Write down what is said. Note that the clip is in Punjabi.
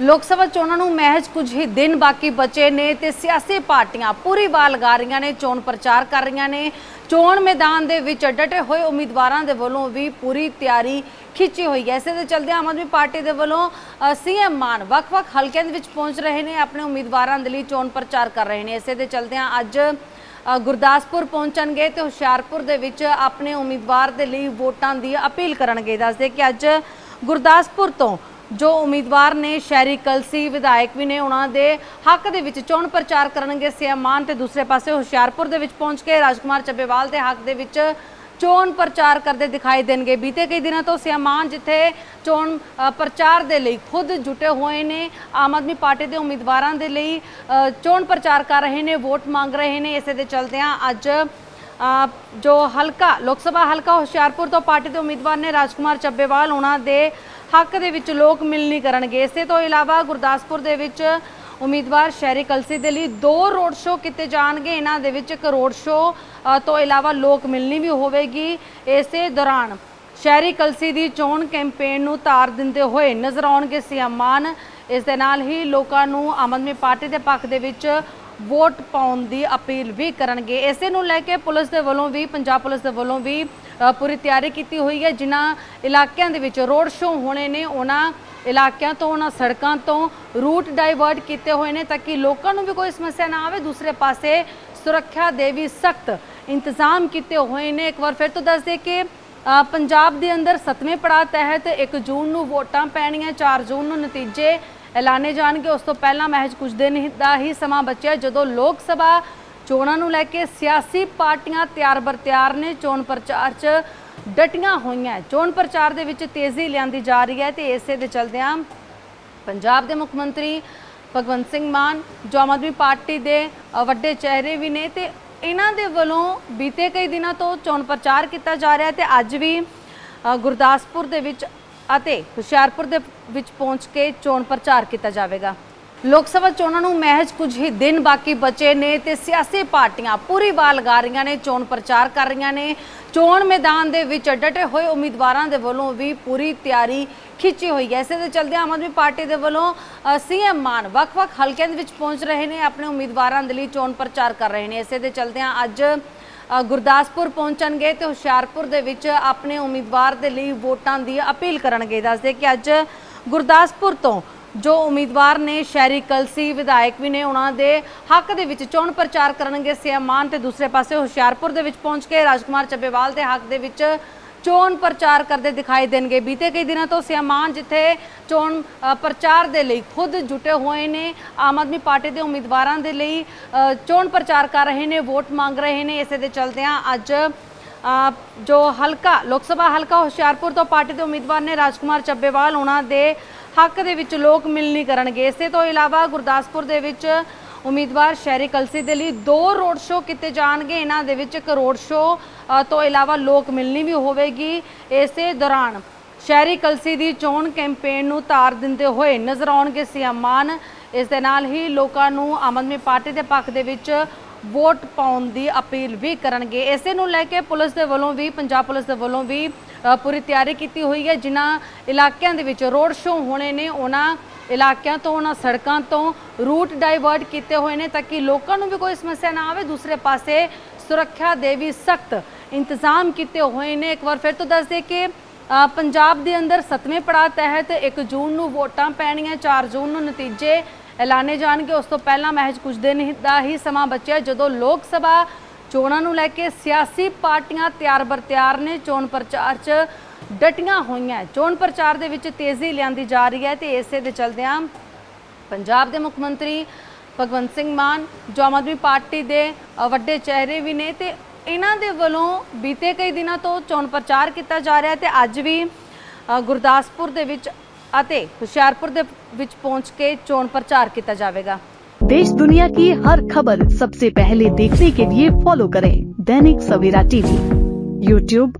ਲੋਕ ਸਭਾ ਚੋਣਾਂ ਨੂੰ ਮਹਿਜ ਕੁਝ ਹੀ ਦਿਨ ਬਾਕੀ ਬਚੇ ਨੇ ਤੇ ਸਿਆਸੀ ਪਾਰਟੀਆਂ ਪੂਰੀ ਵਾਲ ਲਗਾ ਰਹੀਆਂ ਨੇ, ਚੋਣ ਪ੍ਰਚਾਰ ਕਰ ਰਹੀਆਂ ਨੇ। ਚੋਣ ਮੈਦਾਨ ਦੇ ਵਿੱਚ ਡਟੇ ਹੋਏ ਉਮੀਦਵਾਰਾਂ ਦੇ ਵੱਲੋਂ ਵੀ ਪੂਰੀ ਤਿਆਰੀ ਖਿੱਚੀ ਹੋਈ ਹੈ। ਇਸੇ ਦੇ ਚਲਦੇ ਆਮ ਆਦਮੀ ਪਾਰਟੀ ਦੇ ਵੱਲੋਂ ਸੀਐਮ ਮਾਨ ਵੱਖ-ਵੱਖ ਹਲਕਿਆਂ ਦੇ ਵਿੱਚ ਪਹੁੰਚ ਰਹੇ ਨੇ, ਆਪਣੇ ਉਮੀਦਵਾਰਾਂ ਦੇ ਲਈ ਚੋਣ ਪ੍ਰਚਾਰ ਕਰ ਰਹੇ ਨੇ। ਇਸੇ ਦੇ ਚਲਦਿਆਂ ਅੱਜ ਗੁਰਦਾਸਪੁਰ ਪਹੁੰਚਣਗੇ ਤੇ ਹੁਸ਼ਿਆਰਪੁਰ ਦੇ ਵਿੱਚ ਆਪਣੇ ਉਮੀਦਵਾਰ ਦੇ ਲਈ ਵੋਟਾਂ ਦੀ ਅਪੀਲ ਕਰਨਗੇ। ਦੱਸਦੇ ਕਿ ਅੱਜ ਗੁਰਦਾਸਪੁਰ ਤੋਂ ਜੋ ਉਮੀਦਵਾਰ ਨੇ ਸ਼ਹਿਰੀ ਕਲਸੀ ਵਿਧਾਇਕ ਵੀ ਨੇ, ਉਹਨਾਂ ਦੇ ਹੱਕ ਦੇ ਵਿੱਚ ਚੋਣ ਪ੍ਰਚਾਰ ਕਰਨਗੇ। ਸੀਐਮ ਮਾਨ ਤੇ ਦੂਸਰੇ ਪਾਸੇ ਹੁਸ਼ਿਆਰਪੁਰ ਦੇ ਵਿੱਚ ਪਹੁੰਚ ਕੇ ਰਾਜਕੁਮਾਰ ਚੱਬੇਵਾਲ ਦੇ ਹੱਕ ਦੇ ਵਿੱਚ ਚੋਣ ਪ੍ਰਚਾਰ ਕਰਦੇ ਦਿਖਾਈ ਦੇਣਗੇ। ਬੀਤੇ ਕਈ ਦਿਨਾਂ ਤੋਂ ਸੀਐਮ ਮਾਨ ਜਿੱਥੇ ਚੋਣ ਪ੍ਰਚਾਰ ਦੇ ਲਈ ਖੁਦ ਜੁਟੇ ਹੋਏ ਨੇ, ਆਮ ਆਦਮੀ ਪਾਰਟੀ ਦੇ ਉਮੀਦਵਾਰਾਂ ਦੇ ਲਈ ਚੋਣ ਪ੍ਰਚਾਰ ਕਰ ਰਹੇ ਨੇ, ਵੋਟ ਮੰਗ ਰਹੇ ਨੇ। ਇਸੇ ਦੇ ਚਲਦਿਆਂ ਅੱਜ ਜੋ ਹਲਕਾ, ਲੋਕ ਸਭਾ ਹਲਕਾ ਹੁਸ਼ਿਆਰਪੁਰ ਤੋਂ ਪਾਰਟੀ ਦੇ ਉਮੀਦਵਾਰ ਨੇ ਰਾਜਕੁਮਾਰ ਚੱਬੇਵਾਲ, ਉਹਨਾਂ ਦੇ ਹੱਕ ਦੇ ਵਿੱਚ ਲੋਕ ਮਿਲਣੀ ਕਰਨਗੇ। ਇਸੇ ਤੋਂ ਇਲਾਵਾ ਗੁਰਦਾਸਪੁਰ ਦੇ ਵਿੱਚ ਉਮੀਦਵਾਰ ਸ਼ਹਿਰੀ ਕਲਸੀ ਦੇ ਲਈ ਦੋ ਰੋਡ ਸ਼ੋਅ ਕੀਤੇ ਜਾਣਗੇ। ਇਹਨਾਂ ਦੇ ਵਿੱਚ ਇੱਕ ਰੋਡ ਸ਼ੋਅ ਤੋਂ ਇਲਾਵਾ ਲੋਕ ਮਿਲਣੀ ਵੀ ਹੋਵੇਗੀ। ਇਸੇ ਦੌਰਾਨ ਸ਼ਹਿਰੀ ਕਲਸੀ ਦੀ ਚੋਣ ਕੈਂਪੇਨ ਨੂੰ ਤਾਰ ਦਿੰਦੇ ਹੋਏ ਨਜ਼ਰ ਆਉਣਗੇ ਸੀਐਮ ਮਾਨ। ਇਸ ਦੇ ਨਾਲ ਹੀ ਲੋਕਾਂ ਨੂੰ ਆਮ ਆਦਮੀ ਪਾਰਟੀ ਦੇ ਪੱਖ ਦੇ ਵਿੱਚ ਵੋਟ ਪਾਉਣ ਦੀ ਅਪੀਲ ਵੀ ਕਰਨਗੇ। ਇਸੇ ਨੂੰ ਲੈ ਕੇ ਪੁਲਿਸ ਦੇ ਵੱਲੋਂ ਵੀ, ਪੰਜਾਬ ਪੁਲਿਸ ਦੇ ਵੱਲੋਂ ਵੀ ਪੂਰੀ ਤਿਆਰੀ ਕੀਤੀ ਹੋਈ ਹੈ। ਜਿਨ੍ਹਾਂ ਇਲਾਕਿਆਂ ਦੇ ਵਿੱਚ ਰੋਡ ਸ਼ੋਅ ਹੋਣੇ ਨੇ, ਉਹਨਾਂ ਇਲਾਕਿਆਂ ਤੋਂ, ਉਹਨਾਂ ਸੜਕਾਂ ਤੋਂ ਰੂਟ ਡਾਈਵਰਟ ਕੀਤੇ ਹੋਏ ਨੇ ਤਾਂ ਕਿ ਲੋਕਾਂ ਨੂੰ ਵੀ ਕੋਈ ਸਮੱਸਿਆ ਨਾ ਆਵੇ। ਦੂਸਰੇ ਪਾਸੇ ਸੁਰੱਖਿਆ ਦੇ ਵੀ ਸਖਤ ਇੰਤਜ਼ਾਮ ਕੀਤੇ ਹੋਏ ਨੇ। ਇੱਕ ਵਾਰ ਫਿਰ ਤੋਂ ਦੱਸ ਦੇ ਕਿ ਪੰਜਾਬ ਦੇ ਅੰਦਰ 7ਵੇਂ ਪੜਾਅ ਤਹਿਤ 1 ਜੂਨ ਨੂੰ ਵੋਟਾਂ ਪੈਣੀਆਂ 4 ਜੂਨ ਨੂੰ ਨਤੀਜੇ ਐਲਾਨੇ ਜਾਣਗੇ। ਉਸ ਤੋਂ ਪਹਿਲਾਂ ਮਹਿਜ ਕੁਝ ਦਿਨ ਦਾ ਹੀ ਸਮਾਂ ਬਚਿਆ ਜਦੋਂ ਲੋਕ ਸਭਾ ਚੋਣਾਂ ਨੂੰ ਲੈ ਕੇ ਸਿਆਸੀ ਪਾਰਟੀਆਂ ਤਿਆਰ ਬਰ ਤਿਆਰ ਨੇ। ਚੋਣ ਪ੍ਰਚਾਰ 'ਚ ਡਟੀਆਂ ਹੋਈਆਂ ਚੋਣ ਪ੍ਰਚਾਰ ਦੇ ਵਿੱਚ ਤੇਜ਼ੀ ਲਿਆਂਦੀ ਜਾ ਰਹੀ ਹੈ ਤੇ ਇਸੇ ਦੇ ਚਲਦਿਆਂ ਪੰਜਾਬ ਦੇ ਮੁੱਖ ਮੰਤਰੀ ਭਗਵੰਤ ਸਿੰਘ ਮਾਨ ਜੋ ਆਮ ਆਦਮੀ ਪਾਰਟੀ ਦੇ ਵੱਡੇ ਚਿਹਰੇ ਵੀ ਨੇ ਤੇ ਇਹਨਾਂ ਦੇ ਵੱਲੋਂ ਬੀਤੇ ਕਈ ਦਿਨਾਂ ਤੋਂ ਚੋਣ ਪ੍ਰਚਾਰ ਕੀਤਾ ਜਾ ਰਿਹਾ ਹੈ ਤੇ ਅੱਜ ਵੀ ਗੁਰਦਾਸਪੁਰ ਦੇ ਵਿੱਚ ਅਤੇ ਹੁਸ਼ਿਆਰਪੁਰ ਦੇ ਵਿੱਚ ਪਹੁੰਚ ਕੇ ਚੋਣ ਪ੍ਰਚਾਰ ਕੀਤਾ ਜਾਵੇਗਾ। ਲੋਕ ਸਭਾ ਚੋਣਾਂ ਨੂੰ ਮਹਿਜ ਕੁਝ ਹੀ ਦਿਨ ਬਾਕੀ ਬਚੇ ਨੇ ਤੇ ਸਿਆਸੀ ਪਾਰਟੀਆਂ ਪੂਰੀ ਵਾਰ ਲਗਾ ਰਹੀਆਂ ਨੇ, ਚੋਣ ਪ੍ਰਚਾਰ ਕਰ ਰਹੀਆਂ ਨੇ। ਚੋਣ ਮੈਦਾਨ ਦੇ ਵਿੱਚ ਡਟੇ ਹੋਏ ਉਮੀਦਵਾਰਾਂ ਦੇ ਵੱਲੋਂ ਵੀ ਪੂਰੀ ਤਿਆਰੀ ਖਿੱਚੀ ਹੋਈ ਹੈ। ਇਸੇ ਦੇ ਚਲਦੇ ਆਮ ਆਦਮੀ ਪਾਰਟੀ ਦੇ ਵੱਲੋਂ ਸੀਐਮ ਮਾਨ ਵੱਖ-ਵੱਖ ਹਲਕਿਆਂ ਦੇ ਵਿੱਚ ਪਹੁੰਚ ਰਹੇ ਨੇ, ਆਪਣੇ ਉਮੀਦਵਾਰਾਂ ਦੇ ਲਈ ਚੋਣ ਪ੍ਰਚਾਰ ਕਰ ਰਹੇ ਨੇ। ਇਸੇ ਦੇ ਚਲਦਿਆਂ ਅੱਜ ਗੁਰਦਾਸਪੁਰ ਪਹੁੰਚਣਗੇ ਤੇ ਹੁਸ਼ਿਆਰਪੁਰ ਦੇ ਵਿੱਚ ਆਪਣੇ ਉਮੀਦਵਾਰ ਦੇ ਲਈ ਵੋਟਾਂ ਦੀ ਅਪੀਲ ਕਰਨਗੇ। ਦੱਸਦੇ ਕਿ ਅੱਜ ਗੁਰਦਾਸਪੁਰ ਤੋਂ ਜੋ ਉਮੀਦਵਾਰ ਨੇ ਸ਼ਹਿਰੀ ਕਲਸੀ ਵਿਧਾਇਕ ਵੀ ਨੇ, ਉਹਨਾਂ ਦੇ ਹੱਕ ਦੇ ਵਿੱਚ ਚੋਣ ਪ੍ਰਚਾਰ ਕਰਨਗੇ। ਸੀਐਮ ਮਾਨ ਤੇ ਦੂਸਰੇ ਪਾਸੇ ਹੁਸ਼ਿਆਰਪੁਰ ਦੇ ਵਿੱਚ ਪਹੁੰਚ ਕੇ ਰਾਜਕੁਮਾਰ ਚੱਬੇਵਾਲ ਦੇ ਹੱਕ ਦੇ ਵਿੱਚ ਚੋਣ ਪ੍ਰਚਾਰ ਕਰਦੇ ਦਿਖਾਈ ਦੇਣਗੇ। ਬੀਤੇ ਕਈ ਦਿਨਾਂ ਤੋਂ ਸਿਆਮਾਨ ਜਿੱਥੇ ਚੋਣ ਪ੍ਰਚਾਰ ਦੇ ਲਈ ਖੁਦ ਜੁਟੇ ਹੋਏ ਨੇ, ਆਮ ਆਦਮੀ ਪਾਰਟੀ ਦੇ ਉਮੀਦਵਾਰਾਂ ਦੇ ਲਈ ਚੋਣ ਪ੍ਰਚਾਰ ਕਰ ਰਹੇ ਨੇ, ਵੋਟ ਮੰਗ ਰਹੇ ਨੇ। ਇਸੇ ਦੇ ਚਲਦਿਆਂ ਅੱਜ ਜੋ ਹਲਕਾ, ਲੋਕ ਸਭਾ ਹਲਕਾ ਹੁਸ਼ਿਆਰਪੁਰ ਤੋਂ ਪਾਰਟੀ ਦੇ ਉਮੀਦਵਾਰ ਨੇ ਰਾਜਕੁਮਾਰ ਚੱਬੇਵਾਲ, ਉਹਨਾਂ ਦੇ ਹੱਕ ਦੇ ਵਿੱਚ ਲੋਕ ਮਿਲਣੀ ਕਰਨਗੇ। ਇਸੇ ਤੋਂ ਇਲਾਵਾ ਗੁਰਦਾਸਪੁਰ ਦੇ ਵਿੱਚ ਉਮੀਦਵਾਰ ਸ਼ਹਿਰੀ ਕਲਸੀ ਦੇ ਲਈ ਦੋ ਰੋਡ ਸ਼ੋਅ ਕੀਤੇ ਜਾਣਗੇ। ਇਹਨਾਂ ਦੇ ਵਿੱਚ ਇੱਕ ਰੋਡ ਸ਼ੋਅ ਤੋਂ ਇਲਾਵਾ ਲੋਕ ਮਿਲਣੀ ਵੀ ਹੋਵੇਗੀ। ਇਸੇ ਦੌਰਾਨ ਸ਼ਹਿਰੀ ਕਲਸੀ ਦੀ ਚੋਣ ਕੈਂਪੇਨ ਨੂੰ ਤਾਰ ਦਿੰਦੇ ਹੋਏ ਨਜ਼ਰ ਆਉਣਗੇ ਸੀਐਮ ਮਾਨ। ਇਸ ਦੇ ਨਾਲ ਹੀ ਲੋਕਾਂ ਨੂੰ ਆਮ ਆਦਮੀ ਪਾਰਟੀ ਦੇ ਪੱਖ ਦੇ ਵਿੱਚ ਵੋਟ ਪਾਉਣ ਦੀ ਅਪੀਲ ਵੀ ਕਰਨਗੇ। ਇਸੇ ਨੂੰ ਲੈ ਕੇ ਪੁਲਿਸ ਦੇ ਵੱਲੋਂ ਵੀ, ਪੰਜਾਬ ਪੁਲਿਸ ਦੇ ਵੱਲੋਂ ਵੀ ਪੂਰੀ ਤਿਆਰੀ ਕੀਤੀ ਹੋਈ ਹੈ। ਜਿਨ੍ਹਾਂ ਇਲਾਕਿਆਂ ਦੇ ਵਿੱਚ ਰੋਡ ਸ਼ੋਅ ਹੋਣੇ ਨੇ, ਉਹਨਾਂ ਇਲਾਕਿਆਂ ਤੋਂ ਉਹਨਾਂ ਸੜਕਾਂ ਤੋਂ ਰੂਟ ਡਾਈਵਰਟ ਕੀਤੇ ਹੋਏ ਨੇ ਤਾਂ ਕਿ ਲੋਕਾਂ ਨੂੰ ਵੀ ਕੋਈ ਸਮੱਸਿਆ ਨਾ ਆਵੇ। ਦੂਸਰੇ ਪਾਸੇ ਸੁਰੱਖਿਆ ਦੇ ਵੀ ਸਖਤ ਇੰਤਜ਼ਾਮ ਕੀਤੇ ਹੋਏ ਨੇ। ਇੱਕ ਵਾਰ ਫਿਰ ਤੋਂ ਦੱਸ ਦੇ ਕਿ ਪੰਜਾਬ ਦੇ ਅੰਦਰ 7ਵੇਂ ਪੜਾਅ ਤਹਿਤ 1 ਜੂਨ ਨੂੰ ਵੋਟਾਂ ਪੈਣੀਆਂ 4 ਜੂਨ ਨੂੰ ਨਤੀਜੇ ਐਲਾਨੇ ਜਾਣਗੇ। ਉਸ ਤੋਂ ਪਹਿਲਾਂ ਮਹਿਜ ਕੁਝ ਦਿਨ ਦਾ ਹੀ ਸਮਾਂ ਬਚਿਆ ਜਦੋਂ ਲੋਕ ਸਭਾ ਚੋਣਾਂ ਨੂੰ ਲੈ ਕੇ ਸਿਆਸੀ ਪਾਰਟੀਆਂ ਤਿਆਰ ਬਰ ਤਿਆਰ ਨੇ। ਚੋਣ ਪ੍ਰਚਾਰ 'ਚ ਡਟੀਆਂ ਹੋਈਆਂ ਹੈ। ਚੋਣ ਪ੍ਰਚਾਰ ਦੇ ਵਿੱਚ ਤੇਜ਼ੀ ਲਿਆਂਦੀ ਜਾ ਰਹੀ ਹੈ ਤੇ ਇਸੇ ਦੇ ਚਲਦਿਆਂ ਪੰਜਾਬ ਦੇ ਮੁੱਖ ਮੰਤਰੀ ਭਗਵੰਤ ਸਿੰਘ ਮਾਨ ਜੋ ਆਮ ਆਦਮੀ ਪਾਰਟੀ ਦੇ ਅ, ਵੱਡੇ ਚਿਹਰੇ ਵੀ ਨੇ ਤੇ ਇਹਨਾਂ ਦੇ ਵੱਲੋਂ ਬੀਤੇ ਕਈ ਦਿਨਾਂ ਤੋਂ ਚੋਣ ਪ੍ਰਚਾਰ ਕੀਤਾ ਜਾ ਰਿਹਾ ਹੈ ਤੇ ਅੱਜ ਵੀ ਅ, ਗੁਰਦਾਸਪੁਰ ਦੇ ਵਿੱਚ ਅਤੇ ਹੁਸ਼ਿਆਰਪੁਰ ਦੇ ਵਿੱਚ ਪਹੁੰਚ ਕੇ ਚੋਣ ਪ੍ਰਚਾਰ ਕੀਤਾ ਜਾਵੇਗਾ देश दुनिया की हर खबर सबसे पहले देखने के लिए फॉलो करें दैनिक सवेरा टीवी यूट्यूब